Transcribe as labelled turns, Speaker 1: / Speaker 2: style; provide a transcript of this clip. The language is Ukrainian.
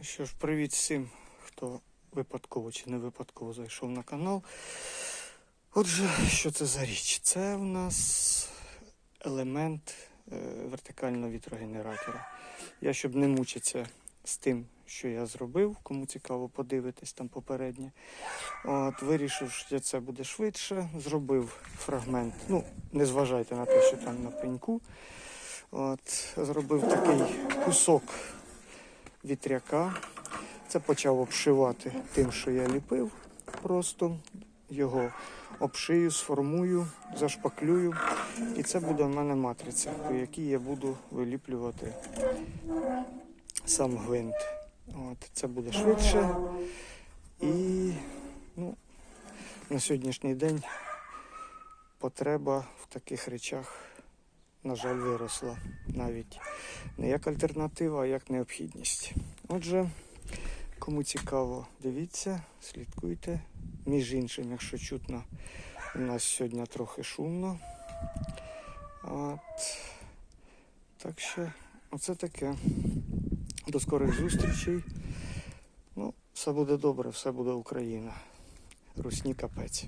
Speaker 1: Ну що ж, привіт всім, хто випадково чи не випадково зайшов на канал. Отже, що це за річ? Це в нас елемент е, вертикального вітрогенератора. Я, щоб не мучитися з тим, що я зробив, кому цікаво подивитись там попереднє. От, вирішив, що це буде швидше. Зробив фрагмент. Ну, не зважайте на те, що там на пеньку. От, зробив такий кусок вітряка. Це почав обшивати тим, що я ліпив. Просто його обшию, сформую, зашпаклюю. І це буде в мене матриця, по якій я буду виліплювати сам гвинт. От, це буде швидше. І ну, на сьогоднішній день потреба в таких речах, на жаль, виросла навіть не як альтернатива, а як необхідність. Отже, кому цікаво, дивіться, слідкуйте. Між іншим, якщо чутно, у нас сьогодні трохи шумно. От. Так що, оце таке. До скорих зустрічей. Ну, все буде добре, все буде Україна. Русні капець.